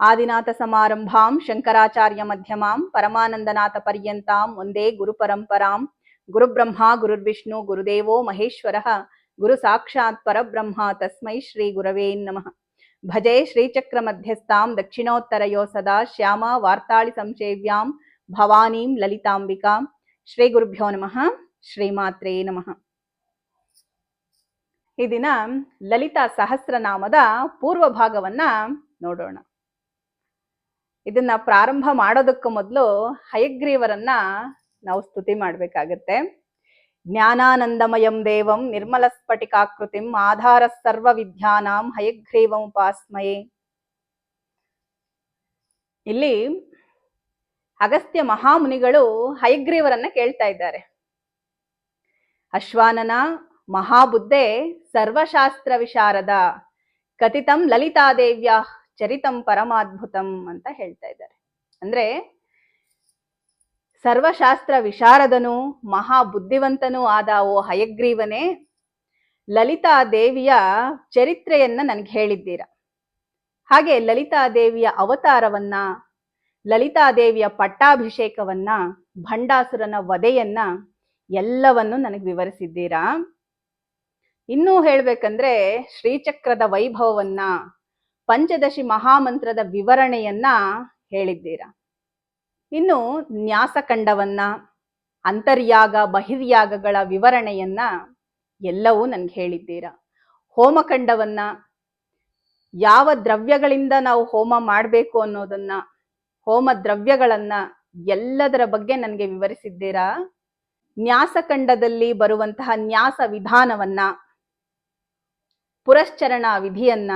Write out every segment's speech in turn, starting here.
ಆದಿನಾಥ ಸಮಾರಂಭಾಂ ಶಂಕರಾಚಾರ್ಯ ಮಧ್ಯಮಾಂ ಪರಮಾನಂದನಾಥ ಪರ್ಯಂತಾಂ ಒಂದೇ ಗುರು ಪರಂಪರಾಂ ಗುರುಬ್ರಹ್ಮ ಗುರುರ್ವಿಷ್ಣು ಗುರುದೇವೋ ಮಹೇಶ್ವರಃ ಗುರು ಸಾಕ್ಷಾತ್ ಪರಬ್ರಹ್ಮ ತಸ್ಮೈ ಶ್ರೀ ಗುರವೇ ನಮಃ ಭಜೆ ಶ್ರೀಚಕ್ರ ಮಧ್ಯಸ್ಥಾಂ ದಕ್ಷಿಣೋತ್ತರಯೋ ಸದಾ ಶ್ಯಾಮ ವಾರ್ತಾಳಿ ಸಂಸೇವ್ಯಾಂ ಭವಾನೀಂ ಲಲಿತಾಂಬಿಕಾಂ ಶ್ರೀ ಗುರುಭ್ಯೋ ನಮಃ ಶ್ರೀಮಾತ್ರೇ ನಮಃ ಈ ದಿನ ಲಲಿತಾ ಸಹಸ್ರನಾಮದ ಪೂರ್ವ ಭಾಗವನ್ನ ನೋಡೋಣ ಇದನ್ನ ಪ್ರಾರಂಭ ಮಾಡೋದಕ್ಕೂ ಮೊದಲು ಹಯಗ್ರೀವರನ್ನ ನಾವು ಸ್ತುತಿ ಮಾಡ್ಬೇಕಾಗತ್ತೆ. ಜ್ಞಾನಾನಂದಮಯಂ ದೇವಂ ನಿರ್ಮಲ ಸ್ಫಟಿಕಾಕೃತಿಂ ಆಧಾರ ಸರ್ವ ವಿದ್ಯಾನಾಂ ಹಯಗ್ರೀವಂ ಉಪಾಸ್ಮಯೇ. ಇಲ್ಲಿ ಅಗಸ್ತ್ಯ ಮಹಾಮುನಿಗಳು ಹಯಗ್ರೀವರನ್ನ ಕೇಳ್ತಾ ಇದ್ದಾರೆ. ಅಶ್ವಾನನ ಮಹಾಬುದ್ಧೆ ಸರ್ವಶಾಸ್ತ್ರ ವಿಶಾರದ ಕಥಿತಂ ಲಲಿತಾದೇವ್ಯ ಚರಿತಂ ಪರಮಾದ್ಭುತಂ ಅಂತ ಹೇಳ್ತಾ ಇದ್ದಾರೆ. ಅಂದ್ರೆ ಸರ್ವಶಾಸ್ತ್ರ ವಿಶಾರದನು ಮಹಾ ಬುದ್ಧಿವಂತನೂ ಆದ ಓ ಹಯಗ್ರೀವನೇ ಲಲಿತಾ ದೇವಿಯ ಚರಿತ್ರೆಯನ್ನ ನನಗೆ ಹೇಳಿದ್ದೀರ. ಹಾಗೆ ಲಲಿತಾ ದೇವಿಯ ಅವತಾರವನ್ನ, ಲಲಿತಾ ದೇವಿಯ ಪಟ್ಟಾಭಿಷೇಕವನ್ನ, ಭಂಡಾಸುರನ ವಧೆಯನ್ನ ಎಲ್ಲವನ್ನು ನನಗೆ ವಿವರಿಸಿದ್ದೀರಾ. ಇನ್ನೂ ಹೇಳ್ಬೇಕಂದ್ರೆ ಶ್ರೀಚಕ್ರದ ವೈಭವವನ್ನ ಪಂಚದಶಿ ಮಹಾಮಂತ್ರದ ವಿವರಣೆಯನ್ನ ಹೇಳಿದ್ದೀರಾ? ಇನ್ನು ನ್ಯಾಸಖಂಡವನ್ನ ಅಂತರ್ಯಾಗ, ಬಹಿರ್ಯಾಗಗಳ ವಿವರಣೆಯನ್ನ ಎಲ್ಲವೂ ನನ್ಗೆ ಹೇಳಿದ್ದೀರಾ? ಹೋಮಖಂಡವನ್ನ ಯಾವ ದ್ರವ್ಯಗಳಿಂದ ನಾವು ಹೋಮ ಮಾಡಬೇಕು ಅನ್ನೋದನ್ನ, ಹೋಮ ದ್ರವ್ಯಗಳನ್ನ ಎಲ್ಲದರ ಬಗ್ಗೆ ನನಗೆ ವಿವರಿಸಿದ್ದೀರಾ? ನ್ಯಾಸಖಂಡದಲ್ಲಿ ಬರುವಂತಹ ನ್ಯಾಸ ವಿಧಾನವನ್ನ, ಪುರಶ್ಚರಣ ವಿಧಿಯನ್ನ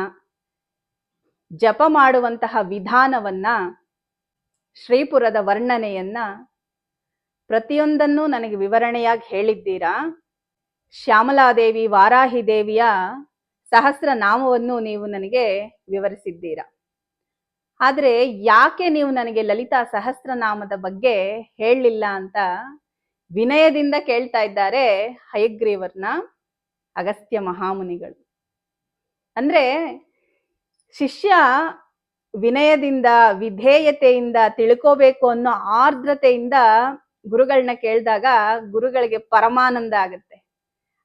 ಜಪ ಮಾಡುವಂತಹ ವಿಧಾನವನ್ನ ಶ್ರೀಪುರದ ವರ್ಣನೆಯನ್ನ ಪ್ರತಿಯೊಂದನ್ನು ನನಗೆ ವಿವರಣೆಯಾಗಿ ಹೇಳಿದ್ದೀರಾ? ಶ್ಯಾಮಲಾದೇವಿ ವಾರಾಹಿ ದೇವಿಯ ಸಹಸ್ರ ನಾಮವನ್ನು ನೀವು ನನಗೆ ವಿವರಿಸಿದ್ದೀರಾ? ಆದರೆ ಯಾಕೆ ನೀವು ನನಗೆ ಲಲಿತಾ ಸಹಸ್ರನಾಮದ ಬಗ್ಗೆ ಹೇಳಲಿಲ್ಲ ಅಂತ ವಿನಯದಿಂದ ಕೇಳ್ತಾ ಇದ್ದಾರೆ ಹಯಗ್ರೀವರ್ನ ಅಗಸ್ತ್ಯ ಮಹಾಮುನಿಗಳು. ಅಂದ್ರೆ ಶಿಷ್ಯ ವಿನಯದಿಂದ, ವಿಧೇಯತೆಯಿಂದ ತಿಳ್ಕೋಬೇಕು ಅನ್ನೋ ಆರ್ದ್ರತೆಯಿಂದ ಗುರುಗಳನ್ನ ಕೇಳಿದಾಗ ಗುರುಗಳಿಗೆ ಪರಮಾನಂದ ಆಗುತ್ತೆ.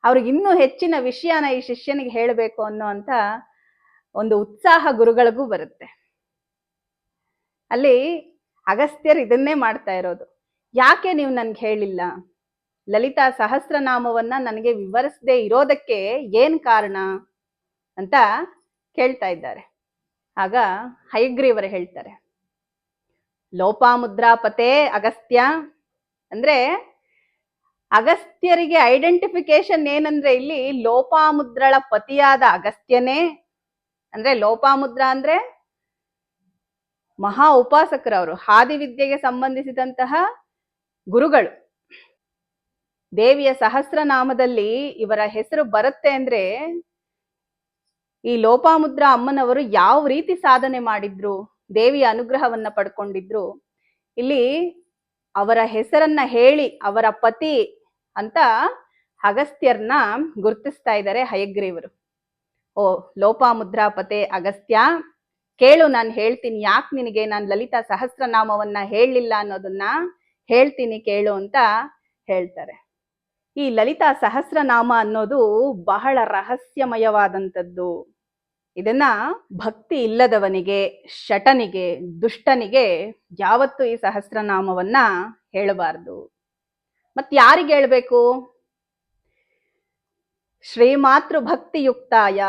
ಅವ್ರಿಗೆ ಇನ್ನೂ ಹೆಚ್ಚಿನ ವಿಷಯನ ಈ ಶಿಷ್ಯನಿಗೆ ಹೇಳಬೇಕು ಅನ್ನೋ ಅಂತ ಒಂದು ಉತ್ಸಾಹ ಗುರುಗಳಿಗೂ ಬರುತ್ತೆ. ಅಲ್ಲಿ ಅಗಸ್ತ್ಯರು ಇದನ್ನೇ ಮಾಡ್ತಾ ಇರೋದು. ಯಾಕೆ ನೀವು ನನ್ಗೆ ಹೇಳಿಲ್ಲ? ಲಲಿತಾ ಸಹಸ್ರನಾಮವನ್ನ ನನಗೆ ವಿವರಿಸದೆ ಇರೋದಕ್ಕೆ ಏನ್ ಕಾರಣ ಅಂತ ಕೇಳ್ತಾ ಇದ್ದಾರೆ. ಆಗ ಹಯಗ್ರೀವರು ಹೇಳ್ತಾರೆ, ಲೋಪಾಮುದ್ರಾಪತೆ ಅಗಸ್ತ್ಯ. ಅಂದ್ರೆ ಅಗಸ್ತ್ಯರಿಗೆ ಐಡೆಂಟಿಫಿಕೇಶನ್ ಏನಂದ್ರೆ ಇಲ್ಲಿ ಲೋಪಾಮುದ್ರಳ ಪತಿಯಾದ ಅಗಸ್ತ್ಯನೇ. ಅಂದ್ರೆ ಲೋಪಾಮುದ್ರ ಅಂದ್ರೆ ಮಹಾ ಉಪಾಸಕರವರು ಹಾದಿವಿದ್ಯೆಗೆ ಸಂಬಂಧಿಸಿದಂತಹ ಗುರುಗಳು. ದೇವಿಯ ಸಹಸ್ರನಾಮದಲ್ಲಿ ಇವರ ಹೆಸರು ಬರುತ್ತೆ ಅಂದ್ರೆ ಈ ಲೋಪಾಮುದ್ರ ಅಮ್ಮನವರು ಯಾವ ರೀತಿ ಸಾಧನೆ ಮಾಡಿದ್ರು, ದೇವಿಯ ಅನುಗ್ರಹವನ್ನ ಪಡ್ಕೊಂಡಿದ್ರು, ಇಲ್ಲಿ ಅವರ ಹೆಸರನ್ನ ಹೇಳಿ, ಅವರ ಪತಿ ಅಂತ ಅಗಸ್ತ್ಯರ್ನ ಗುರುತಿಸ್ತಾ ಇದ್ದಾರೆ ಹಯಗ್ರೀವರು. ಓ ಲೋಪಾಮುದ್ರಾಪತೆ ಅಗಸ್ತ್ಯ, ಕೇಳು, ನಾನು ಹೇಳ್ತೀನಿ, ಯಾಕೆ ನಿನಗೆ ನಾನು ಲಲಿತಾ ಸಹಸ್ರನಾಮವನ್ನ ಹೇಳಲಿಲ್ಲ ಅನ್ನೋದನ್ನ ಹೇಳ್ತೀನಿ, ಕೇಳು ಅಂತ ಹೇಳ್ತಾರೆ. ಈ ಲಲಿತಾ ಸಹಸ್ರನಾಮ ಅನ್ನೋದು ಬಹಳ ರಹಸ್ಯಮಯವಾದಂಥದ್ದು. ಇದನ್ನ ಭಕ್ತಿ ಇಲ್ಲದವನಿಗೆ, ಶಟನಿಗೆ, ದುಷ್ಟನಿಗೆ ಯಾವತ್ತೂ ಈ ಸಹಸ್ರನಾಮವನ್ನ ಹೇಳಬಾರ್ದು. ಮತ್ ಯಾರಿಗೆ ಹೇಳ್ಬೇಕು? ಶ್ರೀಮಾತೃ ಭಕ್ತಿಯುಕ್ತಾಯ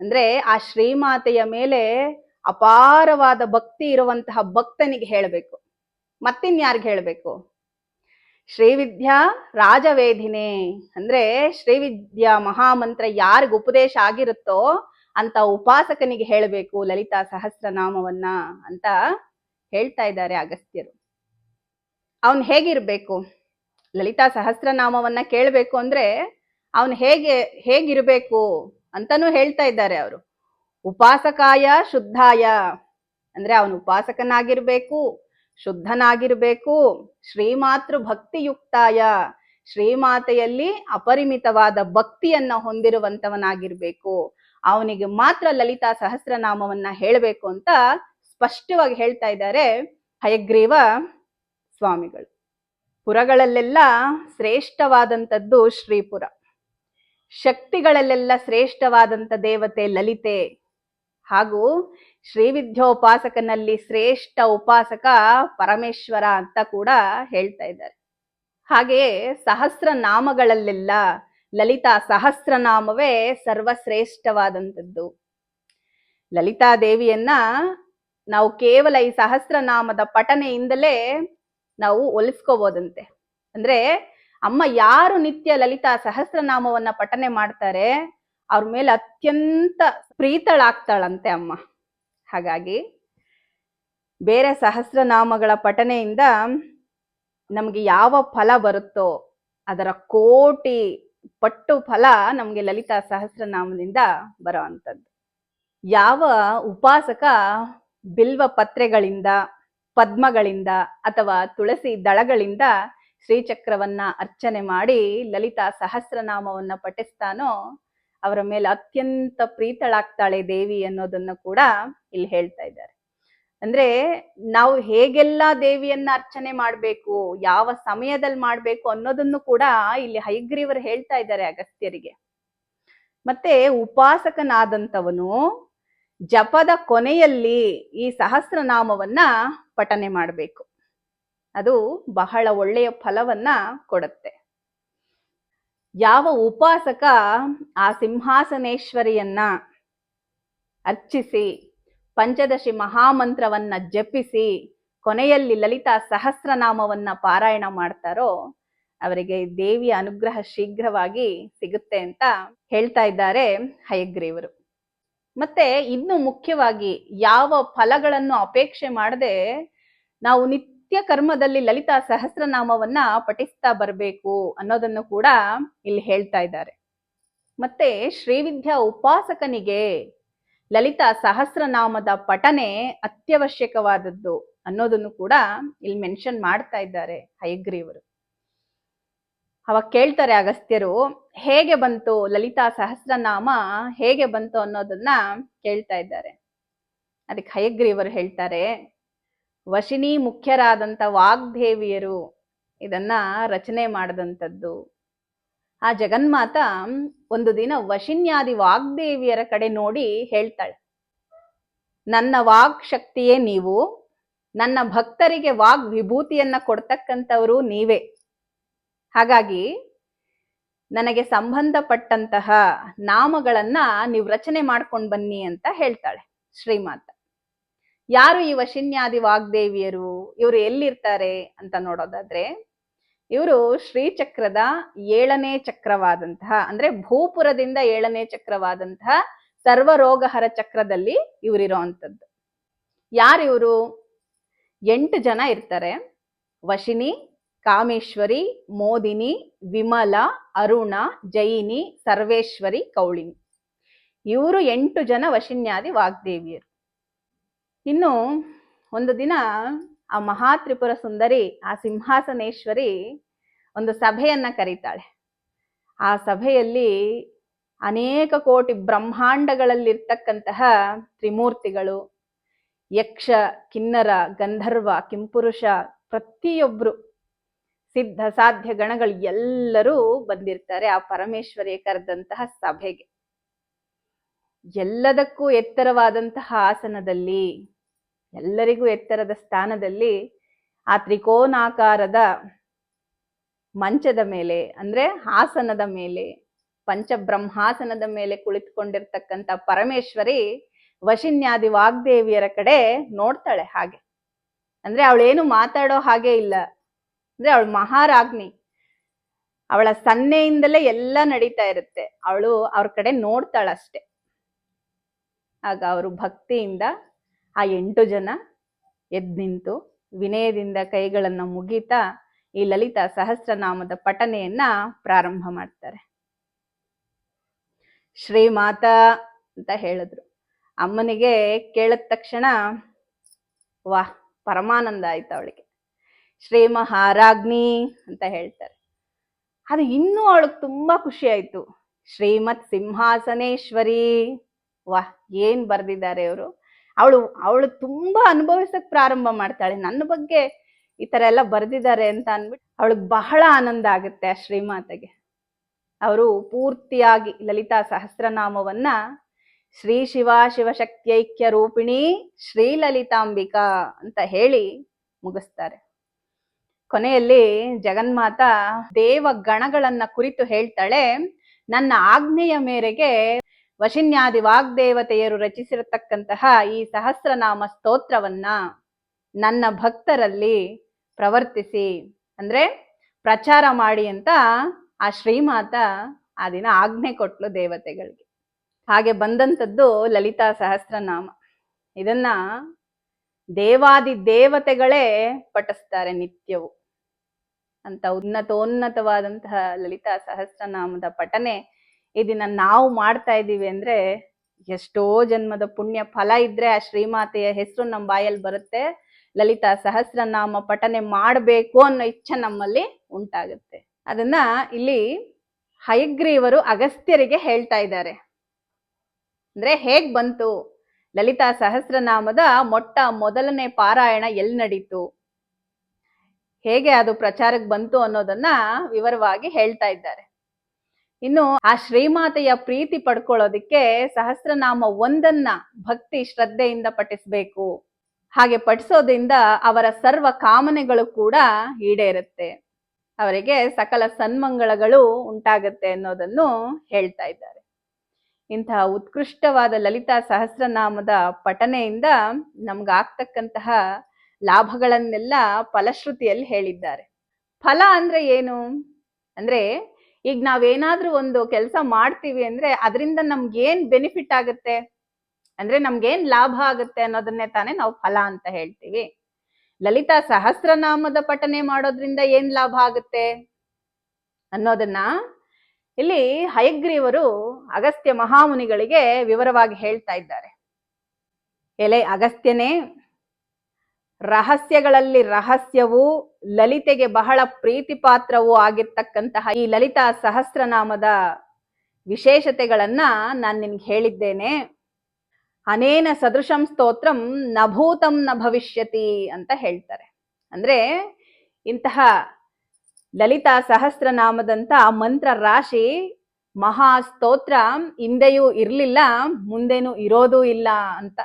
ಅಂದ್ರೆ ಆ ಶ್ರೀಮಾತೆಯ ಮೇಲೆ ಅಪಾರವಾದ ಭಕ್ತಿ ಇರುವಂತಹ ಭಕ್ತನಿಗೆ ಹೇಳಬೇಕು. ಮತ್ತಿನ್ಯಾರಿಗೆ ಹೇಳಬೇಕು? ಶ್ರೀವಿದ್ಯಾ ರಾಜವೇದಿನೇ ಅಂದ್ರೆ ಶ್ರೀವಿದ್ಯಾ ಮಹಾಮಂತ್ರ ಯಾರಿಗ ಉಪದೇಶ ಆಗಿರುತ್ತೋ ಅಂತ ಉಪಾಸಕನಿಗೆ ಹೇಳಬೇಕು ಲಲಿತಾ ಸಹಸ್ರನಾಮವನ್ನ ಅಂತ ಹೇಳ್ತಾ ಇದ್ದಾರೆ ಅಗಸ್ತ್ಯರು. ಅವನ್ ಹೇಗಿರ್ಬೇಕು? ಲಲಿತಾ ಸಹಸ್ರನಾಮವನ್ನ ಕೇಳಬೇಕು ಅಂದ್ರೆ ಅವನ್ ಹೇಗೆ, ಹೇಗಿರ್ಬೇಕು ಅಂತಾನೂ ಹೇಳ್ತಾ ಇದ್ದಾರೆ ಅವರು. ಉಪಾಸಕಾಯ ಶುದ್ಧಾಯ. ಅಂದ್ರೆ ಅವನು ಉಪಾಸಕನಾಗಿರ್ಬೇಕು, ಶುದ್ಧನಾಗಿರ್ಬೇಕು ಶ್ರೀಮಾತೃ ಭಕ್ತಿಯುಕ್ತಾಯ ಶ್ರೀಮಾತೆಯಲ್ಲಿ ಅಪರಿಮಿತವಾದ ಭಕ್ತಿಯನ್ನ ಹೊಂದಿರುವಂತವನಾಗಿರ್ಬೇಕು. ಅವನಿಗೆ ಮಾತ್ರ ಲಲಿತಾ ಸಹಸ್ರನಾಮವನ್ನ ಹೇಳಬೇಕು ಅಂತ ಸ್ಪಷ್ಟವಾಗಿ ಹೇಳ್ತಾ ಇದ್ದಾರೆ ಹಯಗ್ರೀವ ಸ್ವಾಮಿಗಳು. ಪುರಗಳಲ್ಲೆಲ್ಲ ಶ್ರೇಷ್ಠವಾದಂಥದ್ದು ಶ್ರೀಪುರ. ಶಕ್ತಿಗಳಲ್ಲೆಲ್ಲ ಶ್ರೇಷ್ಠವಾದಂಥ ದೇವತೆ ಲಲಿತೆ. ಹಾಗೂ ಶ್ರೀವಿದ್ಯೋಪಾಸಕನಲ್ಲಿ ಶ್ರೇಷ್ಠ ಉಪಾಸಕ ಪರಮೇಶ್ವರ ಅಂತ ಕೂಡ ಹೇಳ್ತಾ ಇದ್ದಾರೆ. ಹಾಗೆಯೇ ಸಹಸ್ರ ನಾಮಗಳಲ್ಲೆಲ್ಲ ಲಲಿತಾ ಸಹಸ್ರನಾಮವೇ ಸರ್ವಶ್ರೇಷ್ಠವಾದಂಥದ್ದು. ಲಲಿತಾ ದೇವಿಯನ್ನ ನಾವು ಕೇವಲ ಈ ಸಹಸ್ರನಾಮದ ಪಠನೆಯಿಂದಲೇ ನಾವು ಒಲಿಸ್ಕೋಬೋದಂತೆ. ಅಂದ್ರೆ ಅಮ್ಮ ಯಾರು ನಿತ್ಯ ಲಲಿತಾ ಸಹಸ್ರನಾಮವನ್ನ ಪಠನೆ ಮಾಡ್ತಾರೆ, ಅವ್ರ ಮೇಲೆ ಅತ್ಯಂತ ಪ್ರೀತಳಾಗ್ತಾಳಂತೆ ಅಮ್ಮ. ಹಾಗಾಗಿ ಬೇರೆ ಸಹಸ್ರನಾಮಗಳ ಪಠನೆಯಿಂದ ನಮಗೆ ಯಾವ ಫಲ ಬರುತ್ತೋ ಅದರ ಕೋಟಿ ಪಟ್ಟು ಫಲ ನಮಗೆ ಲಲಿತಾ ಸಹಸ್ರನಾಮದಿಂದ ಬರೋ ಅಂಥದ್ದು ಯಾವ ಉಪಾಸಕ ಬಿಲ್ವ ಪತ್ರೆಗಳಿಂದ, ಪದ್ಮಗಳಿಂದ ಅಥವಾ ತುಳಸಿ ದಳಗಳಿಂದ ಶ್ರೀಚಕ್ರವನ್ನ ಅರ್ಚನೆ ಮಾಡಿ ಲಲಿತಾ ಸಹಸ್ರನಾಮವನ್ನ ಪಠಿಸ್ತಾನೋ, ಅವರ ಮೇಲೆ ಅತ್ಯಂತ ಪ್ರೀತಳಾಗ್ತಾಳೆ ದೇವಿ ಅನ್ನೋದನ್ನ ಕೂಡ ಇಲ್ಲಿ ಹೇಳ್ತಾ ಇದ್ದಾರೆ. ಅಂದ್ರೆ ನಾವು ಹೇಗೆಲ್ಲ ದೇವಿಯನ್ನ ಅರ್ಚನೆ ಮಾಡ್ಬೇಕು, ಯಾವ ಸಮಯದಲ್ಲಿ ಮಾಡ್ಬೇಕು ಅನ್ನೋದನ್ನು ಕೂಡ ಇಲ್ಲಿ ಹೈಗ್ರೀವರು ಹೇಳ್ತಾ ಇದ್ದಾರೆ ಅಗಸ್ತ್ಯರಿಗೆ. ಮತ್ತೆ ಉಪಾಸಕನಾದಂಥವನು ಜಪದ ಕೊನೆಯಲ್ಲಿ ಈ ಸಹಸ್ರನಾಮವನ್ನ ಪಠನೆ ಮಾಡಬೇಕು. ಅದು ಬಹಳ ಒಳ್ಳೆಯ ಫಲವನ್ನ ಕೊಡುತ್ತೆ. ಯಾವ ಉಪಾಸಕ ಆ ಸಿಂಹಾಸನೇಶ್ವರಿಯನ್ನ ಅರ್ಚಿಸಿ ಪಂಚದಶಿ ಮಹಾಮಂತ್ರವನ್ನ ಜಪಿಸಿ ಕೊನೆಯಲ್ಲಿ ಲಲಿತಾ ಸಹಸ್ರನಾಮವನ್ನ ಪಾರಾಯಣ ಮಾಡ್ತಾರೋ ಅವರಿಗೆ ದೇವಿಯ ಅನುಗ್ರಹ ಶೀಘ್ರವಾಗಿ ಸಿಗುತ್ತೆ ಅಂತ ಹೇಳ್ತಾ ಇದ್ದಾರೆ ಹಯಗ್ರೀವರು. ಮತ್ತೆ ಇನ್ನು ಮುಖ್ಯವಾಗಿ ಯಾವ ಫಲಗಳನ್ನು ಅಪೇಕ್ಷೆ ಮಾಡದೆ ನಾವು ನಿತ್ಯ ಕರ್ಮದಲ್ಲಿ ಲಲಿತಾ ಸಹಸ್ರನಾಮವನ್ನ ಪಠಿಸ್ತಾ ಬರಬೇಕು ಅನ್ನೋದನ್ನು ಕೂಡ ಇಲ್ಲಿ ಹೇಳ್ತಾ ಇದ್ದಾರೆ. ಮತ್ತೆ ಶ್ರೀವಿದ್ಯಾ ಉಪಾಸಕನಿಗೆ ಲಲಿತಾ ಸಹಸ್ರನಾಮದ ಪಠನೆ ಅತ್ಯವಶ್ಯಕವಾದದ್ದು ಅನ್ನೋದನ್ನು ಕೂಡ ಇಲ್ಲಿ ಮೆನ್ಷನ್ ಮಾಡ್ತಾ ಇದ್ದಾರೆ ಹಯಗ್ರೀವರು ಅವಾಗ ಕೇಳ್ತಾರೆ ಅಗಸ್ತ್ಯರು, ಹೇಗೆ ಬಂತು ಲಲಿತಾ ಸಹಸ್ರನಾಮ, ಹೇಗೆ ಬಂತು ಅನ್ನೋದನ್ನ ಕೇಳ್ತಾ ಇದ್ದಾರೆ. ಅದಕ್ಕೆ ಹಯಗ್ರೀವರು ಹೇಳ್ತಾರೆ, ವಶಿನಿ ಮುಖ್ಯರಾದಂಥ ವಾಗ್ದೇವಿಯರು ಇದನ್ನ ರಚನೆ ಮಾಡಿದಂಥದ್ದು. ಆ ಜಗನ್ಮಾತ ಒಂದು ದಿನ ವಶಿನ್ಯಾದಿ ವಾಗ್ದೇವಿಯರ ಕಡೆ ನೋಡಿ ಹೇಳ್ತಾಳೆ. ನನ್ನ ವಾಗ್ ಶಕ್ತಿಯೇ ನೀವು, ನನ್ನ ಭಕ್ತರಿಗೆ ವಾಗ್ ವಿಭೂತಿಯನ್ನ ಕೊಡ್ತಕ್ಕಂಥವರು ನೀವೇ. ಹಾಗಾಗಿ ನನಗೆ ಸಂಬಂಧಪಟ್ಟಂತಹ ನಾಮಗಳನ್ನ ನೀವು ರಚನೆ ಮಾಡ್ಕೊಂಡು ಬನ್ನಿ ಅಂತ ಹೇಳ್ತಾಳೆ ಶ್ರೀಮಾತ. ಯಾರು ಈ ವಶಿನ್ಯಾದಿ ವಾಗ್ದೇವಿಯರು, ಇವರು ಎಲ್ಲಿರ್ತಾರೆ ಅಂತ ನೋಡೋದಾದ್ರೆ ಇವರು ಶ್ರೀಚಕ್ರದ ಏಳನೇ ಚಕ್ರವಾದಂತಹ, ಅಂದ್ರೆ ಭೂಪುರದಿಂದ ಏಳನೇ ಚಕ್ರವಾದಂತಹ ಸರ್ವರೋಗಹರ ಚಕ್ರದಲ್ಲಿ ಇವರಿರೋ ಅಂಥದ್ದು ಯಾರಿವರು ಎಂಟು ಜನ ಇರ್ತಾರೆ. ವಶಿನಿ, ಕಾಮೇಶ್ವರಿ, ಮೋದಿನಿ, ವಿಮಲ, ಅರುಣ, ಜೈನಿ, ಸರ್ವೇಶ್ವರಿ, ಕೌಳಿನಿ. ಇವರು ಎಂಟು ಜನ ವಶಿನ್ಯಾದಿ ವಾಗ್ದೇವಿಯರು. ಇನ್ನು ಒಂದು ದಿನ ಆ ಮಹಾ ತ್ರಿಪುರ ಸುಂದರಿ, ಆ ಸಿಂಹಾಸನೇಶ್ವರಿ ಒಂದು ಸಭೆಯನ್ನ ಕರೀತಾಳೆ. ಆ ಸಭೆಯಲ್ಲಿ ಅನೇಕ ಕೋಟಿ ಬ್ರಹ್ಮಾಂಡಗಳಲ್ಲಿರ್ತಕ್ಕಂತಹ ತ್ರಿಮೂರ್ತಿಗಳು, ಯಕ್ಷ, ಕಿನ್ನರ, ಗಂಧರ್ವ, ಕಿಂಪುರುಷ, ಪ್ರತಿಯೊಬ್ರು ಸಿದ್ಧ ಸಾಧ್ಯ ಗಣಗಳು ಎಲ್ಲರೂ ಬಂದಿರ್ತಾರೆ ಆ ಪರಮೇಶ್ವರಿಯ ಕರೆದಂತಹ ಸಭೆಗೆ. ಎಲ್ಲದಕ್ಕೂ ಎತ್ತರವಾದಂತಹ ಆಸನದಲ್ಲಿ ಎಲ್ಲರಿಗೂ ಎತ್ತರದ ಸ್ಥಾನದಲ್ಲಿ ಆ ತ್ರಿಕೋನಾಕಾರದ ಮಂಚದ ಮೇಲೆ, ಅಂದ್ರೆ ಹಾಸನದ ಮೇಲೆ, ಪಂಚಬ್ರಹ್ಮಾಸನದ ಮೇಲೆ ಕುಳಿತುಕೊಂಡಿರ್ತಕ್ಕಂಥ ಪರಮೇಶ್ವರಿ ವಶಿನ್ಯಾದಿ ವಾಗ್ದೇವಿಯರ ಕಡೆ ನೋಡ್ತಾಳೆ ಹಾಗೆ. ಅಂದ್ರೆ ಅವಳೇನು ಮಾತಾಡೋ ಹಾಗೆ ಇಲ್ಲ. ಅಂದ್ರೆ ಅವಳು ಮಹಾರಾಜ್ನಿ. ಅವಳ ಸನ್ನೆಯಿಂದಲೇ ಎಲ್ಲ ನಡೀತಾ ಇರುತ್ತೆ. ಅವಳು ಅವ್ರ ಕಡೆ ನೋಡ್ತಾಳಷ್ಟೆ. ಆಗ ಅವರು ಭಕ್ತಿಯಿಂದ ಆ ಎಂಟು ಜನ ಎದ್ ನಿಂತು ವಿನಯದಿಂದ ಕೈಗಳನ್ನು ಮುಗಿತಾ ಈ ಲಲಿತಾ ಸಹಸ್ರನಾಮದ ಪಠನೆಯನ್ನ ಪ್ರಾರಂಭ ಮಾಡ್ತಾರೆ. ಶ್ರೀಮಾತ ಅಂತ ಹೇಳಿದ್ರು. ಅಮ್ಮನಿಗೆ ಕೇಳಿದ ತಕ್ಷಣ ವಾಹ್ ಪರಮಾನಂದ ಆಯ್ತು ಅವಳಿಗೆ. ಶ್ರೀ ಮಹಾರಾಜ್ಞಿ ಅಂತ ಹೇಳ್ತಾರೆ. ಅದು ಇನ್ನೂ ಅವಳಿಗೆ ತುಂಬಾ ಖುಷಿ ಆಯ್ತು. ಶ್ರೀಮತ್ ಸಿಂಹಾಸನೇಶ್ವರಿ. ವಾಹ್ ಏನ್ ಬರ್ದಿದ್ದಾರೆ ಇವರು? ಅವಳು ಅವಳು ತುಂಬಾ ಅನುಭವಿಸಕ್ ಪ್ರಾರಂಭ ಮಾಡ್ತಾಳೆ. ನನ್ನ ಬಗ್ಗೆ ಈ ತರ ಎಲ್ಲ ಬರ್ದಿದ್ದಾರೆ ಅಂತ ಅಂದ್ಬಿಟ್ಟು ಅವಳಿಗೆ ಬಹಳ ಆನಂದ ಆಗುತ್ತೆ ಆ ಶ್ರೀಮಾತೆಗೆ. ಅವರು ಪೂರ್ತಿಯಾಗಿ ಲಲಿತಾ ಸಹಸ್ರನಾಮವನ್ನ ಶ್ರೀ ಶಿವ ಶಿವಶಕ್ತಿಯೈಕ್ಯ ರೂಪಿಣಿ ಶ್ರೀ ಲಲಿತಾಂಬಿಕಾ ಅಂತ ಹೇಳಿ ಮುಗಿಸ್ತಾರೆ. ಕೊನೆಯಲ್ಲಿ ಜಗನ್ಮಾತ ದೇವ ಗಣಗಳನ್ನ ಕುರಿತು ಹೇಳ್ತಾಳೆ, ನನ್ನ ಆಜ್ಞೆಯ ಮೇರೆಗೆ ವಶಿನ್ಯಾದಿ ವಾಗ್ದೇವತೆಯರು ರಚಿಸಿರತಕ್ಕಂತಹ ಈ ಸಹಸ್ರನಾಮ ಸ್ತೋತ್ರವನ್ನ ನನ್ನ ಭಕ್ತರಲ್ಲಿ ಪ್ರವರ್ತಿಸಿ. ಅಂದ್ರೆ ಪ್ರಚಾರ ಮಾಡಿ ಅಂತ ಆ ಶ್ರೀಮಾತ ಆ ದಿನ ಆಜ್ಞೆ ಕೊಟ್ಲು ದೇವತೆಗಳಿಗೆ. ಹಾಗೆ ಬಂದಂಥದ್ದು ಲಲಿತಾ ಸಹಸ್ರನಾಮ. ಇದನ್ನ ದೇವಾದಿ ದೇವತೆಗಳೇ ಪಠಿಸ್ತಾರೆ ನಿತ್ಯವು. ಅಂತ ಉನ್ನತೋನ್ನತವಾದಂತಹ ಲಲಿತಾ ಸಹಸ್ರನಾಮದ ಪಠನೆ ಇದನ್ನ ನಾವು ಮಾಡ್ತಾ ಇದ್ದೀವಿ ಅಂದ್ರೆ ಎಷ್ಟೋ ಜನ್ಮದ ಪುಣ್ಯ ಫಲ ಇದ್ರೆ ಆ ಶ್ರೀಮಾತೆಯ ಹೆಸರು ನಮ್ಮ ಬಾಯಲ್ಲಿ ಬರುತ್ತೆ. ಲಲಿತಾ ಸಹಸ್ರನಾಮ ಪಠನೆ ಮಾಡಬೇಕು ಅನ್ನೋ ಇಚ್ಛೆ ನಮ್ಮಲ್ಲಿ ಉಂಟಾಗುತ್ತೆ. ಅದನ್ನ ಇಲ್ಲಿ ಹಯಗ್ರೀವರು ಅಗಸ್ತ್ಯರಿಗೆ ಹೇಳ್ತಾ ಇದ್ದಾರೆ. ಅಂದ್ರೆ ಹೇಗ್ ಬಂತು? ಲಲಿತಾ ಸಹಸ್ರನಾಮದ ಮೊಟ್ಟ ಮೊದಲನೇ ಪಾರಾಯಣ ಎಲ್ಲಿ ನಡೀತು? ಹೇಗೆ ಅದು ಪ್ರಚಾರಕ್ಕೆ ಬಂತು ಅನ್ನೋದನ್ನ ವಿವರವಾಗಿ ಹೇಳ್ತಾ ಇದ್ದಾರೆ. ಇನ್ನು ಆ ಶ್ರೀಮಾತೆಯ ಪ್ರೀತಿ ಪಡ್ಕೊಳ್ಳೋದಿಕ್ಕೆ ಸಹಸ್ರನಾಮ ಒಂದನ್ನ ಭಕ್ತಿ ಶ್ರದ್ಧೆಯಿಂದ ಪಠಿಸ್ಬೇಕು. ಹಾಗೆ ಪಠಿಸೋದ್ರಿಂದ ಅವರ ಸರ್ವ ಕಾಮನೆಗಳು ಕೂಡ ಈಡೇರುತ್ತೆ. ಅವರಿಗೆ ಸಕಲ ಸನ್ಮಂಗಳಗಳು ಉಂಟಾಗತ್ತೆ ಅನ್ನೋದನ್ನು ಹೇಳ್ತಾ ಇದ್ದಾರೆ. ಇಂತಹ ಉತ್ಕೃಷ್ಟವಾದ ಲಲಿತಾ ಸಹಸ್ರನಾಮದ ಪಠನೆಯಿಂದ ನಮ್ಗಾಗ್ತಕ್ಕಂತಹ ಲಾಭಗಳನ್ನೆಲ್ಲ ಫಲಶ್ರುತಿಯಲ್ಲಿ ಹೇಳಿದ್ದಾರೆ. ಫಲ ಅಂದ್ರೆ ಏನು? ಅಂದ್ರೆ ಈಗ ನಾವೇನಾದ್ರೂ ಒಂದು ಕೆಲಸ ಮಾಡ್ತೀವಿ ಅಂದ್ರೆ ಅದರಿಂದ ನಮ್ಗೇನ್ ಬೆನಿಫಿಟ್ ಆಗುತ್ತೆ? ಅಂದ್ರೆ ನಮ್ಗೇನ್ ಲಾಭ ಆಗುತ್ತೆ ಅನ್ನೋದನ್ನೇ ತಾನೇ ನಾವು ಫಲ ಅಂತ ಹೇಳ್ತೀವಿ. ಲಲಿತಾ ಸಹಸ್ರನಾಮದ ಪಠನೆ ಮಾಡೋದ್ರಿಂದ ಏನ್ ಲಾಭ ಆಗುತ್ತೆ? ಅನ್ನೋದನ್ನ ಇಲ್ಲಿ ಹಯಗ್ರೀವರು ಅಗಸ್ತ್ಯ ಮಹಾಮುನಿಗಳಿಗೆ ವಿವರವಾಗಿ ಹೇಳ್ತಾ ಇದ್ದಾರೆ. ಎಲೆ ಅಗಸ್ತ್ಯನೇ ರಹಸ್ಯಗಳಲ್ಲಿ ರಹಸ್ಯವೂ, ಲಲಿತೆಗೆ ಬಹಳ ಪ್ರೀತಿ ಪಾತ್ರವೂ ಆಗಿರ್ತಕ್ಕಂತಹ ಈ ಲಲಿತಾ ಸಹಸ್ರನಾಮದ ವಿಶೇಷತೆಗಳನ್ನ ನಾನು ನಿನ್ಗೆ ಹೇಳಿದ್ದೇನೆ. ಅನೇನ ಸದೃಶಂ ಸ್ತೋತ್ರಂ ನಭೂತಂ ನ ಭವಿಷ್ಯತಿ ಅಂತ ಹೇಳ್ತಾರೆ. ಅಂದ್ರೆ ಇಂತಹ ಲಲಿತಾ ಸಹಸ್ರನಾಮದಂತ ಮಂತ್ರ ರಾಶಿ ಮಹಾ ಸ್ತೋತ್ರ ಹಿಂದೆಯೂ ಇರಲಿಲ್ಲ, ಮುಂದೆನೂ ಇರೋದೂ ಇಲ್ಲ ಅಂತ.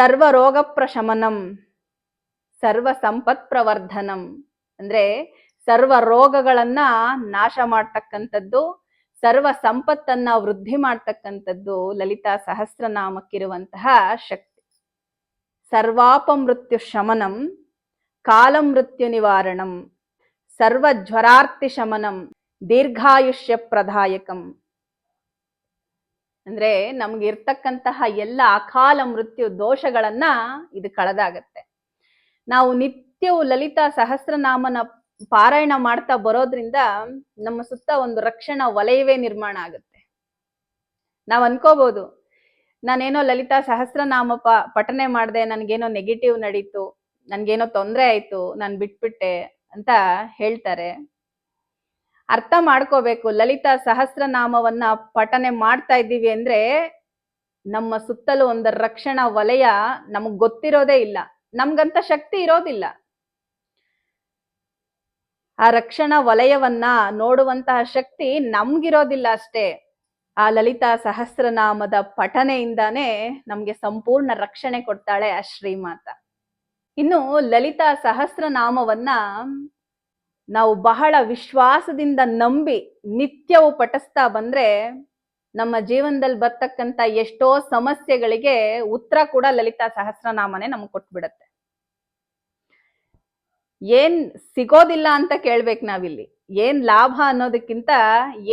ಸರ್ವ ರೋಗ ಪ್ರಶಮನಂ ಸರ್ವ ಸಂಪತ್ ಪ್ರವರ್ಧನಂ ಅಂದ್ರೆ ಸರ್ವ ರೋಗಗಳನ್ನ ನಾಶ ಮಾಡ್ತಕ್ಕಂಥದ್ದು ಸರ್ವ ಸಂಪತ್ತನ್ನ ವೃದ್ಧಿ ಮಾಡ್ತಕ್ಕಂಥದ್ದು ಲಲಿತಾ ಸಹಸ್ರನಾಮಕ್ಕಿರುವಂತಹ ಶಕ್ತಿ. ಸರ್ವಾಪಮೃತ್ಯು ಶಮನಂ ಕಾಲಮೃತ್ಯು ನಿವಾರಣಂ ಸರ್ವ ಜ್ವರಾರ್ತಿ ಶಮನಂ ದೀರ್ಘಾಯುಷ್ಯ ಪ್ರದಾಯಕಂ ಅಂದ್ರೆ ನಮ್ಗೆ ಇರ್ತಕ್ಕಂತಹ ಎಲ್ಲ ಅಕಾಲ ಮೃತ್ಯು ದೋಷಗಳನ್ನ ಇದು ಕಳೆದಾಗತ್ತೆ. ನಾವು ನಿತ್ಯವೂ ಲಲಿತಾ ಸಹಸ್ರನಾಮನ ಪಾರಾಯಣ ಮಾಡ್ತಾ ಬರೋದ್ರಿಂದ ನಮ್ಮ ಸುತ್ತ ಒಂದು ರಕ್ಷಣಾ ವಲಯವೇ ನಿರ್ಮಾಣ ಆಗುತ್ತೆ. ನಾವ್ ಅನ್ಕೋಬಹುದು ನಾನೇನೋ ಲಲಿತಾ ಸಹಸ್ರನಾಮ ಪ, ಪಠನೆ ಮಾಡಿದೆ, ನನ್ಗೇನೋ ನೆಗೆಟಿವ್ ನಡೀತು, ನನ್ಗೇನೋ ತೊಂದರೆ ಆಯ್ತು, ನಾನು ಬಿಟ್ಬಿಟ್ಟೆ ಅಂತ ಹೇಳ್ತಾರೆ. ಅರ್ಥ ಮಾಡ್ಕೋಬೇಕು. ಲಲಿತಾ ಸಹಸ್ರನಾಮವನ್ನ ಪಠನೆ ಮಾಡ್ತಾ ಇದ್ದೀವಿ ಅಂದ್ರೆ ನಮ್ಮ ಸುತ್ತಲೂ ಒಂದು ರಕ್ಷಣಾ ವಲಯ ನಮಗ್ ಗೊತ್ತಿರೋದೇ ಇಲ್ಲ. ನಮ್ಗಂತ ಶಕ್ತಿ ಇರೋದಿಲ್ಲ. ಆ ರಕ್ಷಣಾ ವಲಯವನ್ನ ನೋಡುವಂತಹ ಶಕ್ತಿ ನಮ್ಗಿರೋದಿಲ್ಲ ಅಷ್ಟೇ. ಆ ಲಲಿತಾ ಸಹಸ್ರನಾಮದ ಪಠನೆಯಿಂದಾನೇ ನಮ್ಗೆ ಸಂಪೂರ್ಣ ರಕ್ಷಣೆ ಕೊಡ್ತಾಳೆ ಆ ಶ್ರೀಮಾತ. ಇನ್ನು ಲಲಿತಾ ಸಹಸ್ರನಾಮವನ್ನ ನಾವು ಬಹಳ ವಿಶ್ವಾಸದಿಂದ ನಂಬಿ ನಿತ್ಯವೂ ಪಠಿಸ್ತಾ ಬಂದ್ರೆ ನಮ್ಮ ಜೀವನದಲ್ಲಿ ಬರ್ತಕ್ಕಂಥ ಎಷ್ಟೋ ಸಮಸ್ಯೆಗಳಿಗೆ ಉತ್ತರ ಕೂಡ ಲಲಿತಾ ಸಹಸ್ರನಾಮನೆ ನಮಗೆ ಕೊಟ್ಬಿಡತ್ತೆ. ಏನ್ ಸಿಗೋದಿಲ್ಲ ಅಂತ ಕೇಳ್ಬೇಕು ನಾವಿಲ್ಲಿ. ಏನ್ ಲಾಭ ಅನ್ನೋದಕ್ಕಿಂತ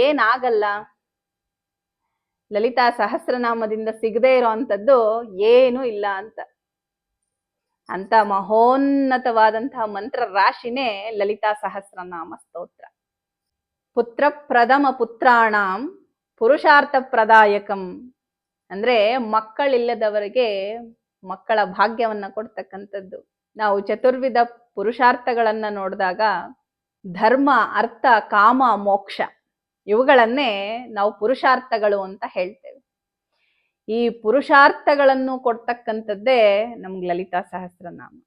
ಏನಾಗಲ್ಲ ಲಲಿತಾ ಸಹಸ್ರನಾಮದಿಂದ ಸಿಗದೇ ಇರೋ ಅಂಥದ್ದು ಏನೂ ಇಲ್ಲ ಅಂತ. ಅಂತ ಮಹೋನ್ನತವಾದಂತಹ ಮಂತ್ರ ರಾಶಿನೇ ಲಲಿತಾ ಸಹಸ್ರನಾಮ ಸ್ತೋತ್ರ. ಪುತ್ರ ಪ್ರಥಮ ಪುತ್ರಾಣಂ ಪುರುಷಾರ್ಥ ಪ್ರದಾಯಕಂ ಅಂದ್ರೆ ಮಕ್ಕಳಿಲ್ಲದವರಿಗೆ ಮಕ್ಕಳ ಭಾಗ್ಯವನ್ನ ಕೊಡ್ತಕ್ಕಂಥದ್ದು. ನಾವು ಚತುರ್ವಿಧ ಪುರುಷಾರ್ಥಗಳನ್ನ ನೋಡಿದಾಗ ಧರ್ಮ, ಅರ್ಥ, ಕಾಮ, ಮೋಕ್ಷ ಇವುಗಳನ್ನೇ ನಾವು ಪುರುಷಾರ್ಥಗಳು ಅಂತ ಹೇಳ್ತೇವೆ. ಈ ಪುರುಷಾರ್ಥಗಳನ್ನು ಕೊಡ್ತಕ್ಕಂಥದ್ದೇ ನಮ್ಗೆ ಲಲಿತಾ ಸಹಸ್ರನಾಮ.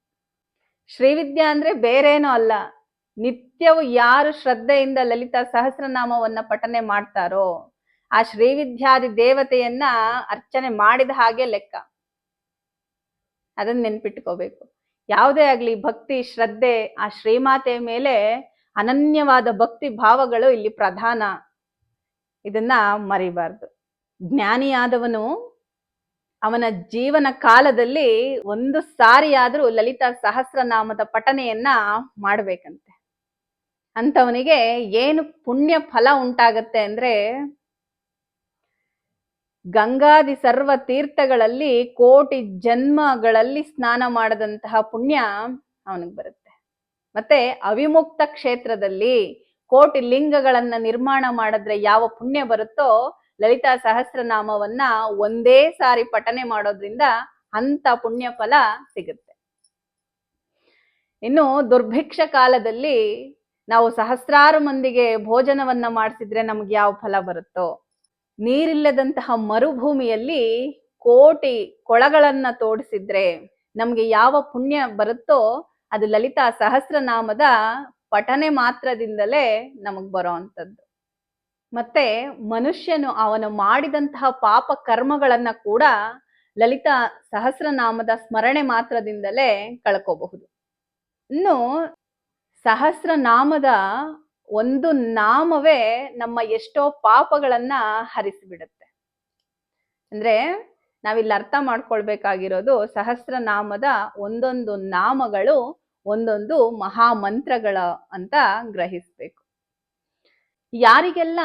ಶ್ರೀವಿದ್ಯಾ ಅಂದ್ರೆ ಬೇರೇನೂ ಅಲ್ಲ. ನಿತ್ಯವೂ ಯಾರು ಶ್ರದ್ಧೆಯಿಂದ ಲಲಿತಾ ಸಹಸ್ರನಾಮವನ್ನ ಪಠನೆ ಮಾಡ್ತಾರೋ, ಆ ಶ್ರೀವಿದ್ಯಾದಿ ದೇವತೆಯನ್ನ ಅರ್ಚನೆ ಮಾಡಿದ ಹಾಗೆ ಲೆಕ್ಕ. ಅದನ್ನ ನೆನ್ಪಿಟ್ಕೋಬೇಕು. ಯಾವುದೇ ಆಗ್ಲಿ ಭಕ್ತಿ, ಶ್ರದ್ಧೆ, ಆ ಶ್ರೀಮಾತೆಯ ಮೇಲೆ ಅನನ್ಯವಾದ ಭಕ್ತಿ ಭಾವಗಳು ಇಲ್ಲಿ ಪ್ರಧಾನ. ಇದನ್ನ ಮರಿಬಾರ್ದು. ಜ್ಞಾನಿಯಾದವನು ಅವನ ಜೀವನ ಕಾಲದಲ್ಲಿ ಒಂದು ಸಾರಿಯಾದ್ರೂ ಲಲಿತಾ ಸಹಸ್ರನಾಮದ ಪಠನೆಯನ್ನ ಮಾಡ್ಬೇಕಂತೆ. ಅಂತವನಿಗೆ ಏನು ಪುಣ್ಯ ಫಲ ಉಂಟಾಗತ್ತೆ ಅಂದ್ರೆ ಗಂಗಾದಿ ಸರ್ವ ತೀರ್ಥಗಳಲ್ಲಿ ಕೋಟಿ ಜನ್ಮಗಳಲ್ಲಿ ಸ್ನಾನ ಮಾಡದಂತಹ ಪುಣ್ಯ ಅವನಿಗೆ ಬರುತ್ತೆ. ಮತ್ತೆ ಅವಿಮುಕ್ತ ಕ್ಷೇತ್ರದಲ್ಲಿ ಕೋಟಿ ಲಿಂಗಗಳನ್ನ ನಿರ್ಮಾಣ ಮಾಡಿದ್ರೆ ಯಾವ ಪುಣ್ಯ ಬರುತ್ತೋ ಲಲಿತಾ ಸಹಸ್ರನಾಮವನ್ನ ಒಂದೇ ಸಾರಿ ಪಠನೆ ಮಾಡೋದ್ರಿಂದ ಅಂತ ಪುಣ್ಯ ಫಲ ಸಿಗುತ್ತೆ. ಇನ್ನು ದುರ್ಭಿಕ್ಷ ಕಾಲದಲ್ಲಿ ನಾವು ಸಹಸ್ರಾರು ಮಂದಿಗೆ ಭೋಜನವನ್ನ ಮಾಡಿಸಿದ್ರೆ ನಮ್ಗೆ ಯಾವ ಫಲ ಬರುತ್ತೋ? ನೀರಿಲ್ಲದಂತಹ ಮರುಭೂಮಿಯಲ್ಲಿ ಕೋಟಿ ಕೊಳಗಳನ್ನ ತೋಡಿಸಿದ್ರೆ ನಮ್ಗೆ ಯಾವ ಪುಣ್ಯ ಬರುತ್ತೋ ಅದು ಲಲಿತಾ ಸಹಸ್ರನಾಮದ ಪಠನೆ ಮಾತ್ರದಿಂದಲೇ ನಮಗ್ ಬರೋ ಅಂಥದ್ದು. ಮತ್ತೆ ಮನುಷ್ಯನು ಅವನು ಮಾಡಿದಂತಹ ಪಾಪ ಕರ್ಮಗಳನ್ನ ಕೂಡ ಲಲಿತಾ ಸಹಸ್ರನಾಮದ ಸ್ಮರಣೆ ಮಾತ್ರದಿಂದಲೇ ಕಳ್ಕೋಬಹುದು. ಇನ್ನು ಸಹಸ್ರನಾಮದ ಒಂದು ನಾಮವೇ ನಮ್ಮ ಎಷ್ಟೋ ಪಾಪಗಳನ್ನ ಹರಿಸಿಬಿಡುತ್ತೆ. ಅಂದ್ರೆ ನಾವಿಲ್ಲಿ ಅರ್ಥ ಮಾಡ್ಕೊಳ್ಬೇಕಾಗಿರೋದು ಸಹಸ್ರನಾಮದ ಒಂದೊಂದು ನಾಮಗಳು ಒಂದೊಂದು ಮಹಾಮಂತ್ರಗಳ ಅಂತ ಗ್ರಹಿಸ್ಬೇಕು. ಯಾರಿಗೆಲ್ಲ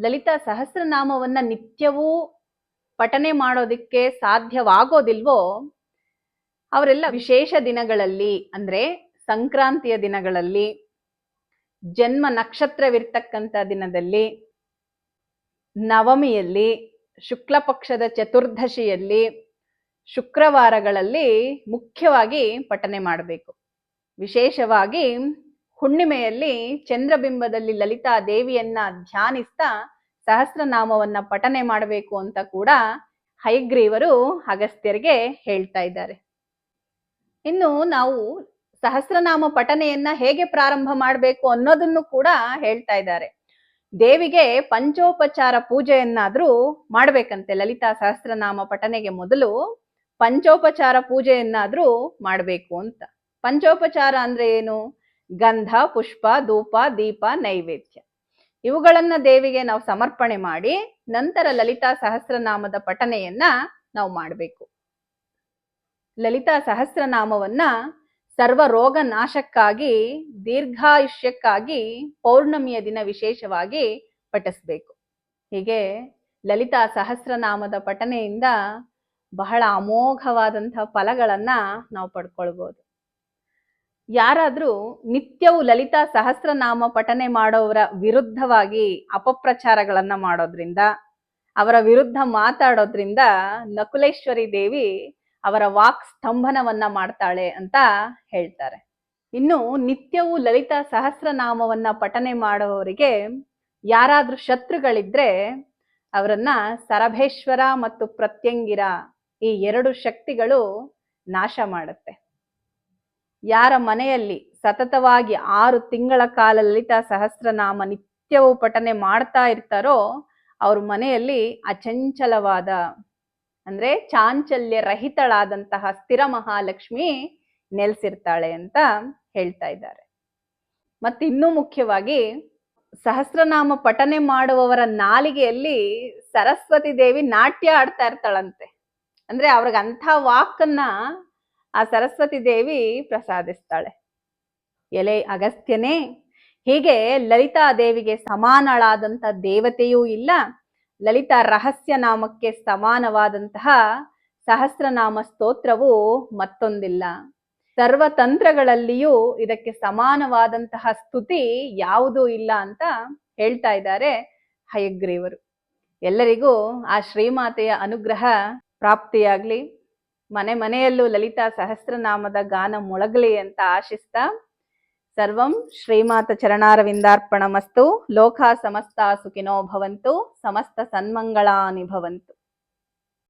ಲಲಿತಾ ಸಹಸ್ರನಾಮವನ್ನ ನಿತ್ಯವೂ ಪಠನೆ ಮಾಡೋದಿಕ್ಕೆ ಸಾಧ್ಯವಾಗೋದಿಲ್ವೋ, ಅವರೆಲ್ಲ ವಿಶೇಷ ದಿನಗಳಲ್ಲಿ, ಅಂದ್ರೆ ಸಂಕ್ರಾಂತಿಯ ದಿನಗಳಲ್ಲಿ, ಜನ್ಮ ನಕ್ಷತ್ರವಿರ್ತಕ್ಕಂಥ ದಿನದಲ್ಲಿ, ನವಮಿಯಲ್ಲಿ ಶುಕ್ಲ ಪಕ್ಷದ ಚತುರ್ದಶಿಯಲ್ಲಿ, ಶುಕ್ರವಾರಗಳಲ್ಲಿ ಮುಖ್ಯವಾಗಿ ಪಠನೆ ಮಾಡಬೇಕು. ವಿಶೇಷವಾಗಿ ಹುಣ್ಣಿಮೆಯಲ್ಲಿ ಚಂದ್ರಬಿಂಬದಲ್ಲಿ ಲಲಿತಾ ದೇವಿಯನ್ನ ಧ್ಯಾನಿಸ್ತಾ ಸಹಸ್ರನಾಮವನ್ನ ಪಠನೆ ಮಾಡಬೇಕು ಅಂತ ಕೂಡ ಹಯಗ್ರೀವರು ಅಗಸ್ತ್ಯರಿಗೆ ಹೇಳ್ತಾ ಇದ್ದಾರೆ. ಇನ್ನು ನಾವು ಸಹಸ್ರನಾಮ ಪಠನೆಯನ್ನ ಹೇಗೆ ಪ್ರಾರಂಭ ಮಾಡಬೇಕು ಅನ್ನೋದನ್ನು ಕೂಡ ಹೇಳ್ತಾ ಇದ್ದಾರೆ. ದೇವಿಗೆ ಪಂಚೋಪಚಾರ ಪೂಜೆಯನ್ನಾದ್ರೂ ಮಾಡ್ಬೇಕಂತೆ ಲಲಿತಾ ಸಹಸ್ರನಾಮ ಪಠನೆಗೆ ಮೊದಲು ಪಂಚೋಪಚಾರ ಪೂಜೆಯನ್ನಾದ್ರೂ ಮಾಡಬೇಕು ಅಂತ. ಪಂಚೋಪಚಾರ ಅಂದ್ರೆ ಏನು? ಗಂಧ, ಪುಷ್ಪ, ಧೂಪ, ದೀಪ, ನೈವೇದ್ಯ. ಇವುಗಳನ್ನ ದೇವಿಗೆ ನಾವು ಸಮರ್ಪಣೆ ಮಾಡಿ ನಂತರ ಲಲಿತಾ ಸಹಸ್ರನಾಮದ ಪಠನೆಯನ್ನ ನಾವು ಮಾಡಬೇಕು. ಲಲಿತಾ ಸಹಸ್ರನಾಮವನ್ನ ಸರ್ವ ರೋಗ ನಾಶಕ್ಕಾಗಿ ದೀರ್ಘಾಯುಷ್ಯಕ್ಕಾಗಿ, ಪೌರ್ಣಮಿಯ ದಿನ ವಿಶೇಷವಾಗಿ ಪಠಿಸ್ಬೇಕು. ಹೀಗೆ ಲಲಿತಾ ಸಹಸ್ರನಾಮದ ಪಠನೆಯಿಂದ ಬಹಳ ಅಮೋಘವಾದಂತಹ ಫಲಗಳನ್ನ ನಾವು ಪಡ್ಕೊಳ್ಬೋದು. ಯಾರಾದ್ರೂ ನಿತ್ಯವೂ ಲಲಿತಾ ಸಹಸ್ರನಾಮ ಪಠನೆ ಮಾಡೋವರ ವಿರುದ್ಧವಾಗಿ ಅಪಪ್ರಚಾರಗಳನ್ನು ಮಾಡೋದ್ರಿಂದ, ಅವರ ವಿರುದ್ಧ ಮಾತಾಡೋದ್ರಿಂದ ನಕುಲೇಶ್ವರಿ ದೇವಿ ಅವರ ವಾಕ್ ಸ್ತಂಭನವನ್ನ ಮಾಡ್ತಾಳೆ ಅಂತ ಹೇಳ್ತಾರೆ. ಇನ್ನು ನಿತ್ಯವೂ ಲಲಿತಾ ಸಹಸ್ರನಾಮವನ್ನ ಪಠನೆ ಮಾಡುವವರಿಗೆ ಯಾರಾದ್ರೂ ಶತ್ರುಗಳಿದ್ರೆ ಅವರನ್ನ ಸರಭೇಶ್ವರ ಮತ್ತು ಪ್ರತ್ಯಂಗಿರ ಈ ಎರಡು ಶಕ್ತಿಗಳು ನಾಶ ಮಾಡುತ್ತೆ. ಯಾರ ಮನೆಯಲ್ಲಿ ಸತತವಾಗಿ ಆರು ತಿಂಗಳ ಕಾಲ ಲಲಿತಾ ಸಹಸ್ರನಾಮ ನಿತ್ಯವೂ ಪಠನೆ ಮಾಡ್ತಾ ಇರ್ತಾರೋ ಅವ್ರ ಮನೆಯಲ್ಲಿ ಅಚಂಚಲವಾದ, ಅಂದ್ರೆ ಚಾಂಚಲ್ಯ ರಹಿತಳಾದಂತಹ ಸ್ಥಿರ ಮಹಾಲಕ್ಷ್ಮಿ ನೆಲೆಸಿರ್ತಾಳೆ ಅಂತ ಹೇಳ್ತಾ ಇದ್ದಾರೆ. ಮತ್ತೆ ಇನ್ನೂ ಮುಖ್ಯವಾಗಿ ಸಹಸ್ರನಾಮ ಪಠನೆ ಮಾಡುವವರ ನಾಲಿಗೆಯಲ್ಲಿ ಸರಸ್ವತಿ ದೇವಿ ನಾಟ್ಯ ಆಡ್ತಾ ಇರ್ತಾಳಂತೆ. ಅಂದ್ರೆ ಅವ್ರಿಗೆ ಅಂಥ ವಾಕನ್ನ ಆ ಸರಸ್ವತಿ ದೇವಿ ಪ್ರಸಾದಿಸ್ತಾಳೆ. ಎಲೆ ಅಗಸ್ತ್ಯನೇ, ಹೀಗೆ ಲಲಿತಾ ದೇವಿಗೆ ಸಮಾನಳಾದಂಥ ದೇವತೆಯೂ ಇಲ್ಲ. ಲಲಿತಾ ರಹಸ್ಯ ನಾಮಕ್ಕೆ ಸಮಾನವಾದಂತಹ ಸಹಸ್ರನಾಮ ಸ್ತೋತ್ರವು ಮತ್ತೊಂದಿಲ್ಲ. ಸರ್ವತಂತ್ರಗಳಲ್ಲಿಯೂ ಇದಕ್ಕೆ ಸಮಾನವಾದಂತಹ ಸ್ತುತಿ ಯಾವುದೂ ಇಲ್ಲ ಅಂತ ಹೇಳ್ತಾ ಇದ್ದಾರೆ ಹಯಗ್ರೀವರು. ಎಲ್ಲರಿಗೂ ಆ ಶ್ರೀಮಾತೆಯ ಅನುಗ್ರಹ ಪ್ರಾಪ್ತಿಯಾಗ್ಲಿ. ಮನೆ ಮನೆಯಲ್ಲೂ ಲಲಿತಾ ಸಹಸ್ರನಾಮದ ಗಾನ ಮೊಳಗಲಿ ಅಂತ ಆಶಿಸ್ತ, ಸರ್ವಂ ಶ್ರೀಮಾತ ಚರಣಾರವಿಂದಾರ್ಪಣಮಸ್ತು, ಲೋಕ ಸಮಸ್ತ ಸುಖಿನೋ ಭವಂತು, ಸಮಸ್ತ ಸನ್ಮಂಗಳಾನಿ ಭವಂತು.